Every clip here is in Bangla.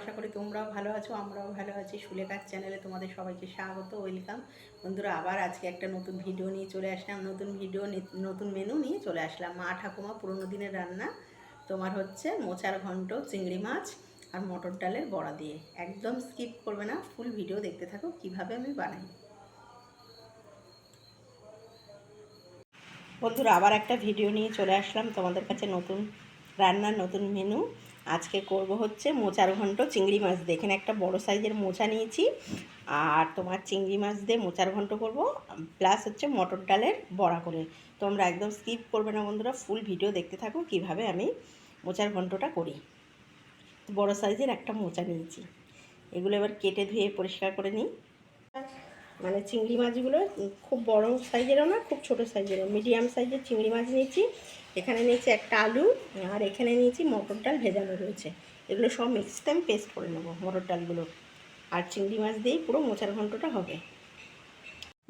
আশা করি তোমরাও ভালো আছো, আমরাও ভালো আছি। সুলেখার চ্যানেলে তোমাদের সবাইকে স্বাগত, ওয়েলকাম। বন্ধুরা, আবার আজকে একটা নতুন ভিডিও নিয়ে চলে আসলাম, নতুন ভিডিও নতুন মেনু নিয়ে চলে আসলাম। মা ঠাকুমা পুরোনো দিনের রান্না, তোমার হচ্ছে মোচার ঘন্ট, চিংড়ি মাছ আর মটর ডালের বড়া দিয়ে। একদম স্কিপ করবে না ফুল ভিডিও দেখতে থাকো কীভাবে আমি বানাই। বন্ধুরা, আবার একটা ভিডিও নিয়ে চলে আসলাম, তোমাদের কাছে নতুন রান্নার নতুন মেনু আজকে করব হচ্ছে মোচার ঘন্ট চিংড়ি মাছ দিয়ে। এখানে একটা বড় সাইজের মোচা নিয়েছি আর তোমার চিংড়ি মাছ দিয়ে মোচার ঘন্ট করব, প্লাস হচ্ছে মটর ডালের বড়া করে। তোমরা একদম স্কিপ করবে না বন্ধুরা, ফুল ভিডিও দেখতে থাকো কীভাবে আমি মোচার ঘন্টটা করি। বড় সাইজের একটা মোচা নিয়েছি। এগুলো এবার কেটে ধুয়ে পরিষ্কার করে নিই। মানে চিংড়ি মাছগুলো খুব বড় সাইজেরও না, খুব ছোট সাইজেরও। মিডিয়াম সাইজের চিংড়ি মাছ নিয়েছি। এখানে নিয়েছি একটা আলু আর এখানে নিয়েছি মটর ডাল ভেজানো রয়েছে। এগুলো সব মিক্সড আমি পেস্ট করে নেব মটর ডালগুলো। আর চিংড়ি মাছ দিয়েই পুরো মোচার ঘন্টটা হবে।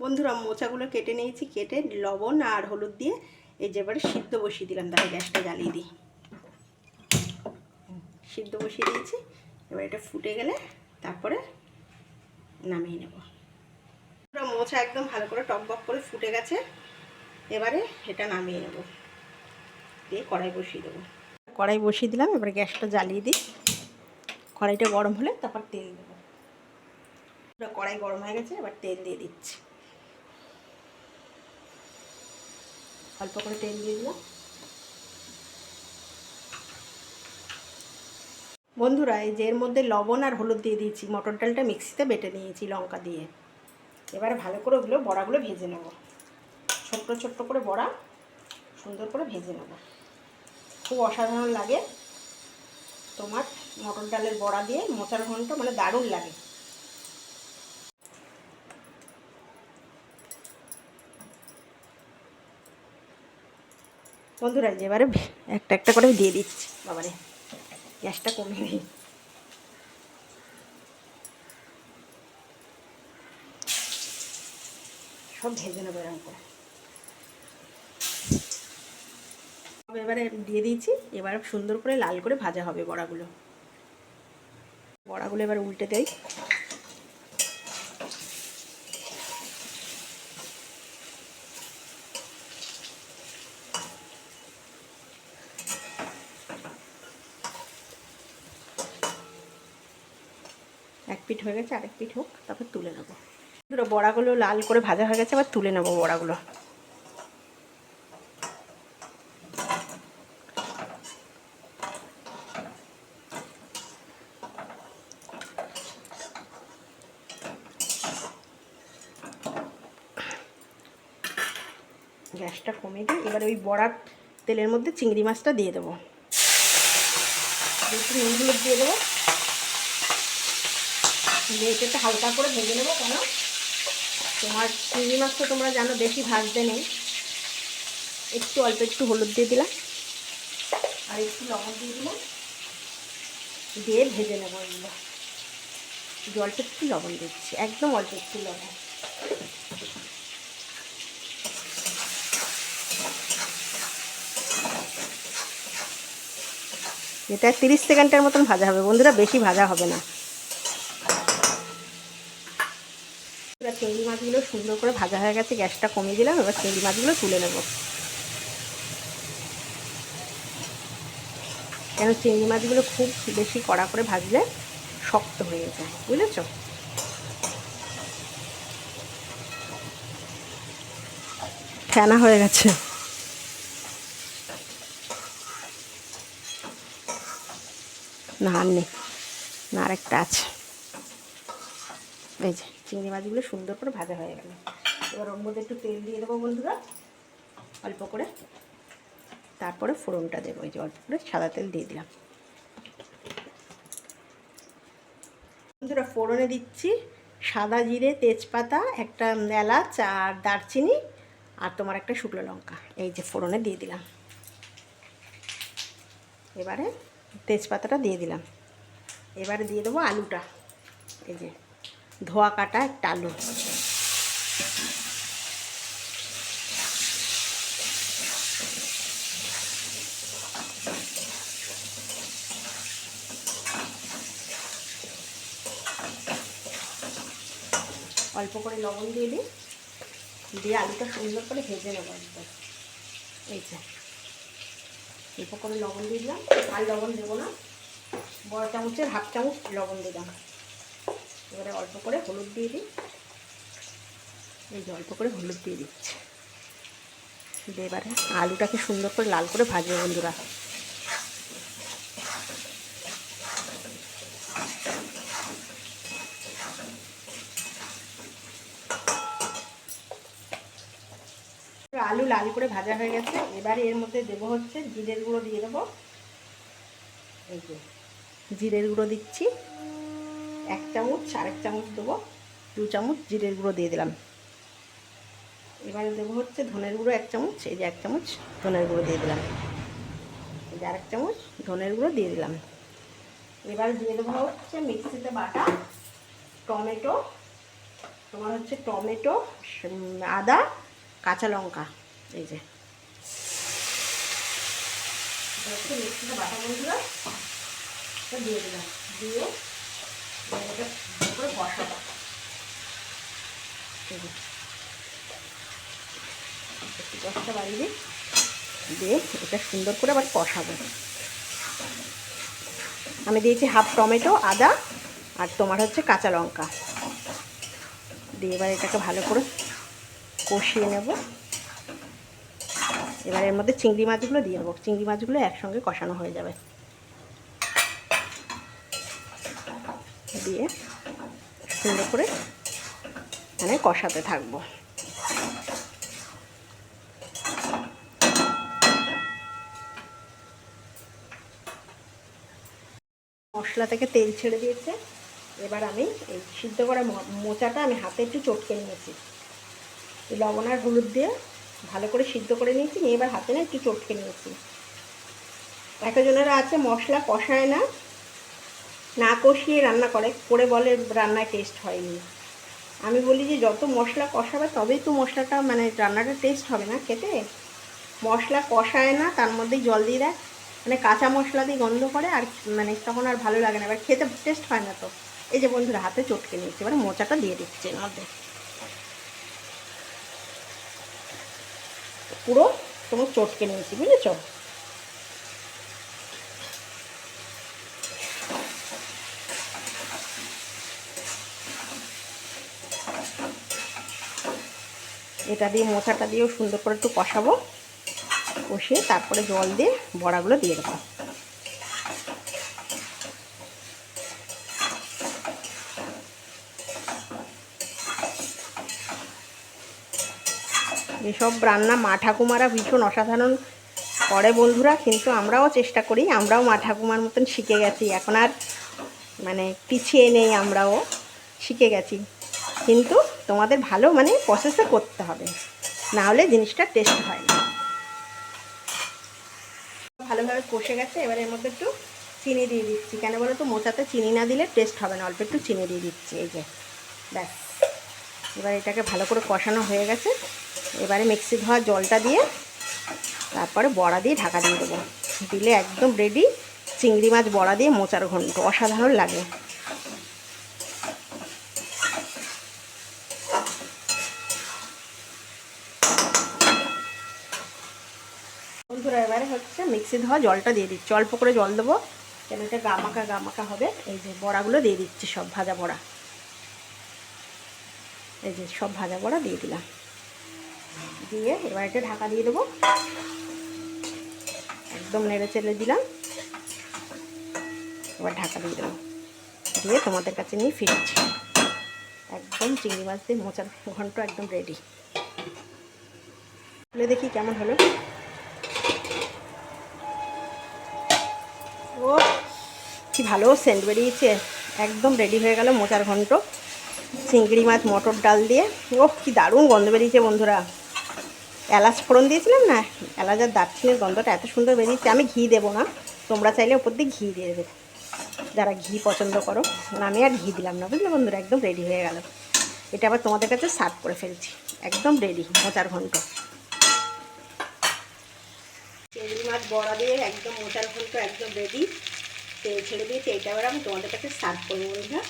বন্ধুরা, মোচাগুলো কেটে নিয়েছি, কেটে লবণ আর হলুদ দিয়ে এই যে এবারে সিদ্ধ বসিয়ে দিলাম। তাহলে গ্যাসটা জ্বালিয়ে দিই। সিদ্ধ বসিয়ে দিয়েছি। এবার এটা ফুটে গেলে তারপরে নামিয়ে নেব। মোচা একদম ভালো করে টকবক করে ফুটে গেছে। এবারে এটা নামিয়ে নেব। দিয়ে কড়াই বসিয়ে দেবো। কড়াই বসিয়ে দিলাম, এবার গ্যাসটা জ্বালিয়ে দিই। কড়াইটা গরম হলে তারপর তেল দেবো। কড়াই গরম হয়ে গেছে, এবার তেল দিয়ে দিচ্ছি। অল্প করে তেল দিয়ে দিলাম। বন্ধুরা, এই যে এর মধ্যে লবণ আর হলুদ দিয়ে দিয়েছি। মটর ডালটা মিক্সিতে বেটে নিয়েছি লঙ্কা দিয়ে। এবারে ভালো করে ওগুলো বড়াগুলো ভেজে নেব। ছোট্ট ছোট্ট করে বড়া, সুন্দর করে ভেজে নেব। খুব অসাধারণ লাগে। তোমার মটর ডালের বড়া দিয়ে মোচার ঘন্ট মানে দারুণ লাগে। বন্ধুরা, এবারে একটা একটা করে দিয়ে দিচ্ছি। বাবারে, গ্যাসটা কমিয়ে দিই। সব ভেজে নেব এরকম করে। এবারে দিয়ে দিয়েছি, এবার সুন্দর করে লাল করে ভাজা হবে বড়াগুলো। বড়াগুলো এবার উল্টে দেয় এক পিঠ হয়ে গেছে, আরেক পিঠ হোক, তারপর তুলে নেব। দুটো বড়াগুলো লাল করে ভাজা হয়ে গেছে আবার তুলে নেব বড়াগুলো। গ্যাসটা কমিয়ে দিই এবার ওই বড়ার তেলের মধ্যে চিংড়ি মাছটা দিয়ে দেবো। একটু নুন হলুদ দিয়ে দেবো। দিয়ে হালকা করে ভেজে নেব কেন? তোমার চিংড়ি মাছ তো তোমরা জানো বেশি ভাজতে নেই। একটু অল্প একটু হলুদ দিয়ে দিলাম। আর একটু লবণ দিয়ে দিলাম। দিয়ে ভেজে নেব এগুলো। অল্প একটু লবণ দিচ্ছি, একদম অল্প একটু লবণ। এটা তিরিশ সেকেন্ডের মতন ভাজা হবে। বন্ধুরা, বেশি ভাজা হবে না। চিংড়ি মাছগুলো সুন্দর করে ভাজা হয়ে গেছে, গ্যাসটা কমিয়ে দিলাম, এবার চিংড়ি মাছগুলো তুলে নেব। কেন চিংড়ি মাছগুলো খুব বেশি কড়া করে ভাজলে শক্ত হয়ে যায় বুঝেছ ফেনা হয়ে গেছে। না, আর নেই, না আরেকটা আছে। এই যে। চিংড়ি মাছগুলো সুন্দর করে ভাজা হয়ে গেল। এবার ওর মধ্যে একটু তেল দিয়ে দেবো বন্ধুরা, অল্প করে। তারপরে ফোড়নটা দেবো, এই যে অল্প করে সাদা তেল দিয়ে দিলাম। বন্ধুরা, ফোড়নে দিচ্ছি সাদা জিরে, তেজপাতা, একটা এলাচ আর দারচিনি আর তোমার একটা শুকনো লঙ্কা। এই যে ফোড়নে দিয়ে দিলাম। এবারে তেজপাতাটা দিয়ে দিলাম। এবারে দিয়ে দেবো আলুটা। এই যে ধোয়া কাটা একটা আলু। অল্প করে লবণ দিয়ে দিই। দিয়ে আলুটা সুন্দর করে ভেজে নেব একদম এই যে। অল্প করে লবণ দিয়ে দিলাম। আর লবণ দেবো না। বড় চামচের হাফ চামচ লবণ দিলাম। এবারে অল্প করে হলুদ দিয়ে দিই। এই যে অল্প করে হলুদ দিয়ে দিচ্ছি। দিয়ে এবারে আলুটাকে সুন্দর করে লাল করে ভাজবে বন্ধুরা। আলু লাল করে ভাজা হয়ে গেছে। এবারে এর মধ্যে দেবো হচ্ছে জিরের গুঁড়ো দিয়ে দেবো। এই যে জিরের গুঁড়ো দিচ্ছি। এক চামচ আরেক চামচ দেবো। দু চামচ জিরের গুঁড়ো দিয়ে দিলাম। এবারে দেবো হচ্ছে ধনের গুঁড়ো এক চামচ, এই যে এক চামচ ধনের গুঁড়ো দিয়ে দিলাম। এই যে আরেক চামচ ধনের গুঁড়ো দিয়ে দিলাম। এবারে দিয়ে দেবো হচ্ছে মিক্সিতে বাটা টমেটো, তোমার হচ্ছে টমেটো আদা, কাঁচা লঙ্কা, এই যে। হচ্ছে মিক্সিতে বাটা বন্ধুরা দিয়ে দিলাম। দিয়ে এবার এটা ভালো করে বসাবো কষটা বাড়িয়ে দিয়ে এটা সুন্দর করে আবার কষাবো। আমি দিয়েছি হাফ টমেটো, আদা আর তোমার হচ্ছে কাঁচা লঙ্কা। দিয়ে এবার এটাকে ভালো করে কষিয়ে নেব। এবার এর মধ্যে চিংড়ি মাছগুলো দিয়ে দেবো। চিংড়ি মাছগুলো একসঙ্গে কষানো হয়ে যাবে। দিয়ে সুন্দর করে মানে কষাতে থাকব। মশলা থেকে তেল ছেড়ে দিয়েছে। এবার আমি এই সিদ্ধ করা মোচাটা আমি হাতে একটু চটকে নিয়েছি। লবণ আর হলুদ দিয়ে ভালো করে সিদ্ধ করে নিয়েছি, নিয়ে এবার হাতে না একটু চটকে নিয়েছি। একজনেরা আছে, মশলা কষায় না না কষিয়ে রান্না করে করে বলে রান্নায় টেস্ট হয়নি। আমি বলি যে যত মশলা কষাবে তবেই তো মশলাটা মানে রান্নাটা টেস্ট হবে না খেতে। মশলা কষায় না, তার মধ্যেই জল দিয়ে দেয়। মানে কাঁচা মশলা দিয়ে গন্ধ করে আর মানে তখন আর ভালো লাগে না। এবার খেতে টেস্ট হয় না তো। এই যে বন্ধুরা, হাতে চটকে নিয়েছি। এবার মোচাটা দিয়ে দিচ্ছে এর মধ্যে। পুরো তোমার চটকে নিয়েছি, বুঝেছ? এটা দিয়ে মোচাটা দিয়েও সুন্দর করে একটু কষাবো। কষিয়ে তারপরে জল দিয়ে বড়াগুলো দিয়ে দেবো। এসব রান্না মা ঠাকুমারা ভীষণ অসাধারণ করে বন্ধুরা, কিন্তু আমরাও চেষ্টা করি, আমরাও মা ঠাকুমার মতন শিখে গেছি। এখন আর মানে পিছিয়ে নেই আমরাও, শিখে গেছি। কিন্তু তোমাদের ভালো মানে প্রসেসে করতে হবে। না হলে জিনিসটা টেস্ট হয় না। ভালোভাবে কষে গেছে, এবার এর মধ্যে একটু চিনি দিয়ে দিচ্ছি। কেন বলো তো, মোচাতে চিনি না দিলে টেস্ট হবে না, অল্প একটু চিনি দিয়ে দিচ্ছি, এই যে। ব্যাস। এবার এটাকে ভালো করে কষানো হয়ে গেছে। এবারে মিক্সি ধোয়া জলটা দিয়ে তারপরে বড়া দিয়ে ঢাকা দিয়ে দেবো। দিলে একদম রেডি চিংড়ি মাছ বড়া দিয়ে মোচার ঘন্ট। অসাধারণ লাগে বন্ধুরা এবারে হচ্ছে মিক্সি ধোয়া জলটা দিয়ে দিচ্ছি। অল্প করে জল দেবো। কেন এটা গামাকা গামাকা হবে। এই যে বড়াগুলো দিয়ে দিচ্ছি, সব ভাজা বড়া। এই যে সব ভাজা বড়া দিয়ে দিলাম। দিয়ে এবার এটা ঢাকা দিয়ে দেবো। একদম নেড়ে চেড়ে দিলাম। এবার ঢাকা দিয়ে দেবো। দিয়ে তোমাদের কাছে নিয়ে ফিরছি। একদম চিংড়ি মাছ দিয়ে মোচার ঘন্ট একদম রেডি দেখি কেমন হলো ও কি ভালো সেন্ট বেরিয়েছে। একদম রেডি হয়ে গেল মোচার ঘন্ট চিংড়ি মাছ, মটর ডাল দিয়ে। ও কি দারুণ গন্ধ বেরিয়েছে বন্ধুরা। এলাচ ফোড়ন দিয়েছিলাম না? এলাচ আর দারচিনির গন্ধটা এত সুন্দর বেরিয়েছে। আমি ঘি দেবো না। তোমরা চাইলে ওপর দিয়ে ঘি দিয়ে দেবে। যারা ঘি পছন্দ করো। আমি আর ঘি দিলাম না। বুঝলে বন্ধুরা? একদম রেডি হয়ে গেল। এটা আবার তোমাদের কাছে সার্ভ করে ফেলছি। একদম রেডি মোচার ঘন্ট চিংড়ি মাছ বড়া দিয়ে একদম মোচার ঘন্ট একদম রেডি তেল ছেড়ে দিয়েছি, এইটা এবার আমি তোমাদের কাছে সার্ভ করব বন্ধুরা।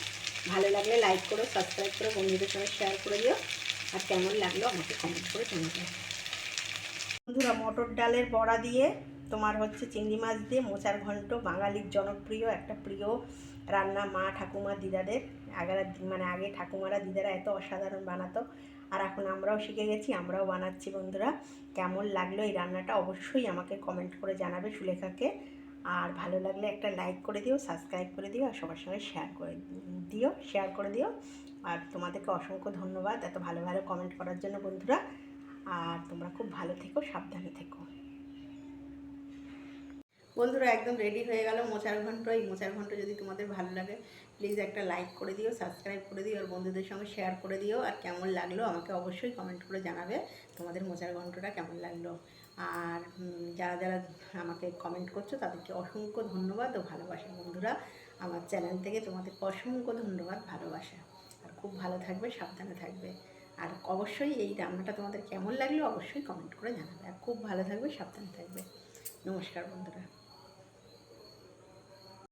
ভালো লাগলে লাইক করো সাবস্ক্রাইব করো, বন্ধুদের সঙ্গে শেয়ার করে দিও। আর কেমন লাগল আমাকে কমেন্ট করে জানাবে বন্ধুরা, মটর ডালের বড়া দিয়ে তোমার হচ্ছে চিংড়ি মাছ দিয়ে মোচার ঘন্ট, বাঙালির জনপ্রিয়, একটা প্রিয় রান্না মা ঠাকুমা দিদাদের। আগের মানে আগে ঠাকুমারা দিদারা এত অসাধারণ বানাতো, আর এখন আমরাও শিখে গেছি, আমরাও বানাচ্ছি বন্ধুরা। কেমন লাগল এই রান্নাটা অবশ্যই আমাকে কমেন্ট করে জানাবে সুলেখাকে। আর ভালো লাগলে একটা লাইক করে দিও সাবস্ক্রাইব করে দিও আর সবার সঙ্গে শেয়ার করে দিও শেয়ার করে দিও। আর তোমাদেরকে অসংখ্য ধন্যবাদ এত ভালো ভালো কমেন্ট করার জন্য বন্ধুরা। আর তোমরা খুব ভালো থেকো, সাবধানে থেকো। বন্ধুরা, একদম রেডি হয়ে গেল মোচার ঘন্ট এই মোচার ঘন্ট যদি তোমাদের ভালো লাগে প্লিজ একটা লাইক করে দিও সাবস্ক্রাইব করে দিও, আর বন্ধুদের সঙ্গে শেয়ার করে দিও। আর কেমন লাগল আমাকে অবশ্যই কমেন্ট করে জানাবে, তোমাদের মোচার ঘন্টটা কেমন লাগল। আর যারা যারা আমাকে কমেন্ট করছ, তাদেরকে অসংখ্য ধন্যবাদ ও ভালোবাসা। বন্ধুরা, আমার চ্যানেল থেকে তোমাদেরকে অসংখ্য ধন্যবাদ, ভালোবাসা। আর খুব ভালো থাকবে, সাবধানে থাকবে। আর অবশ্যই এই রান্নাটা তোমাদের কেমন লাগল, অবশ্যই কমেন্ট করে জানাবে। আর খুব ভালো থাকবে, সাবধানে থাকবে। নমস্কার বন্ধুরা।